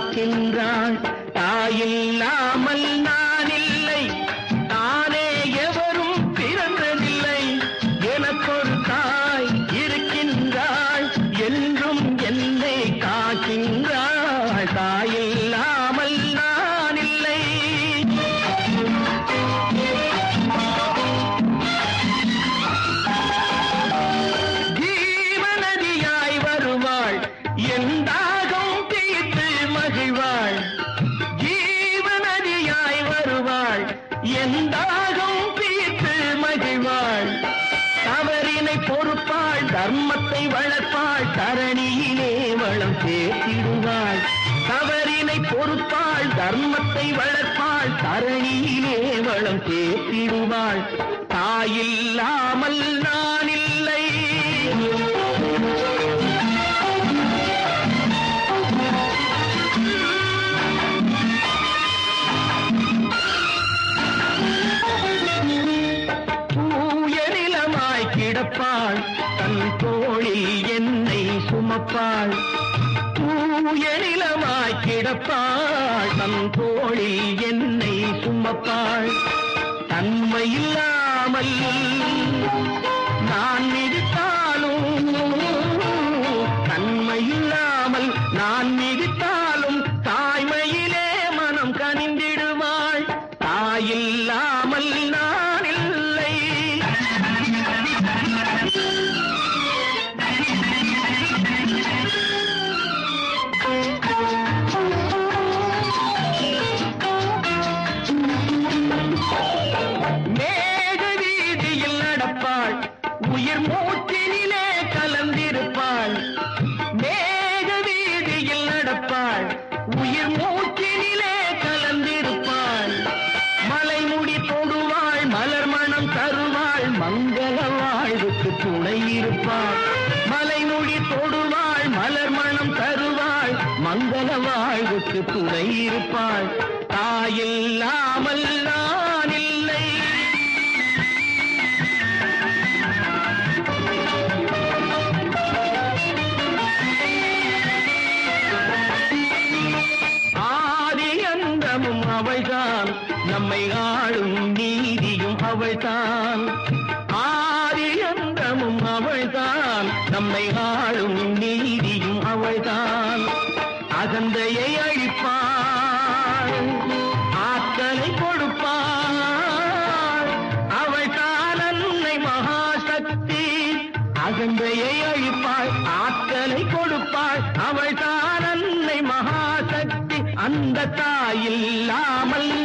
பார்க்கின்றாள் தாயில்லாமல் வருவாள் பீத்து மகிழ்வாள். தவறினை பொறுப்பாள் தர்மத்தை வளர்ப்பாள் தரணியிலே வளம் சேர்த்திடுவாள். தவறினை பொறுப்பாள் தர்மத்தை வளர்ப்பாள் தரணியிலே வளம் சேர்த்திடுவாள். தாயில்லாமல் என்னை சுமப்பாள் தூய நிலமாய் கிடப்பாள். தன் தோழில் என்னை சுமப்பாள். தன்மையில்லாமல் நான் மிதித்தாலும் தன்மை இல்லாமல் நான் மிதித்தாலும் தாய்மையிலே மனம் கனிந்திடுவாள். தாயில்லாமல் நான் மேக வீதியில் நடப்பாள். உயிர் மூச்சினிலே கலந்திருப்பாள். மேக வீதியில் நடப்பாள். உயிர் மூச்சினிலே கலந்திருப்பாள். மலைமுடி தொடுவாள் மலர் மணம் தருவாள் மங்கள வாழ்வுக்கு துணை இருப்பாள். மலைமுடி தொடுவாள் மலர் மணம் தருவாள் மங்கள வாழ்வுக்கு துணை இருப்பாள். தாயில்லாமல் அவள்தான். ஆதி அந்தமும் அவள்தான். நம்மை ஆளும் நீதியும் அவள்தான். அகந்தையை அழிப்பாள். ஆற்றலை கொடுப்பாள். அவள்தான் அன்னை மகாசக்தி. அகந்தையை அழிப்பாள். ஆற்றலை கொடுப்பாள். அவள்தான் அன்னை மகாசக்தி. அந்த தாயில்லாமல்